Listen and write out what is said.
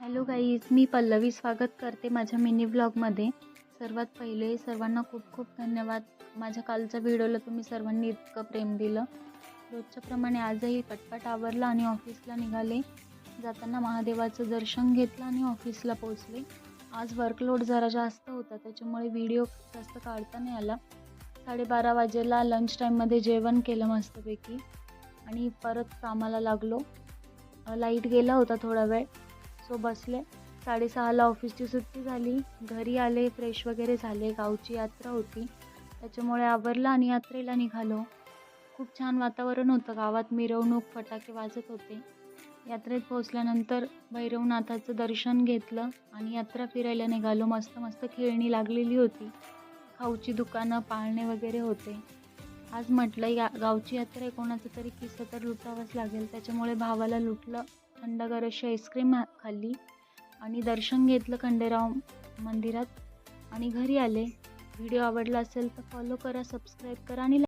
Hello guys मी पल्लवी स्वागत करते माझ्या मिनी ब्लॉगमध्ये. सर्वात पहिले सर्वांना खूप खूप धन्यवाद. माझ्या कालच्या व्हिडिओला तुम्ही सर्वांनी इतकं प्रेम दिलं. रोजच्याप्रमाणे आजही पटपट आवरलं आणि ऑफिसला निघाले. जाताना महादेवाचं दर्शन घेतलं आणि ऑफिसला पोचले आज वर्कलोड जरा जास्त होता त्याच्यामुळे व्हिडिओ जास्त काढता नाही आला. साडेबारा वाजेला लंच टाईममध्ये जेवण केलं मस्तपैकी. आणि परत कामाला लागलो. लाइट गेला होता थोडा वेळ. सो बसले. साडेसहाला ऑफिसची सुट्टी झाली. घरी आले फ्रेश वगैरे झाले. गावची यात्रा होती. त्याच्यामुळे आवरलं आणि यात्रेला निघालो. खूप छान वातावरण होतं. गावात मिरवणूक फटाके वाजत होते. यात्रेत पोहोचल्यानंतर भैरवनाथाचं दर्शन घेतलं आणि यात्रा फिरायला निघालो. मस्त मस्त खेळणी लागलेली होती. खाऊची दुकानं पाळणे वगैरे होते. आज म्हटलं या गावची यात्रा आहे. कोणाचं तरी किस्सा तर लुटावंच लागेल. त्याच्यामुळे भावाला लुटलं. थंडगार अशी आईस्क्रीम खाल्ली आणि दर्शन घेतलं खंडेराव मंदिरात. आणि घरी आले. व्हिडिओ आवडला असेल तर फॉलो करा सबस्क्राईब करा आणि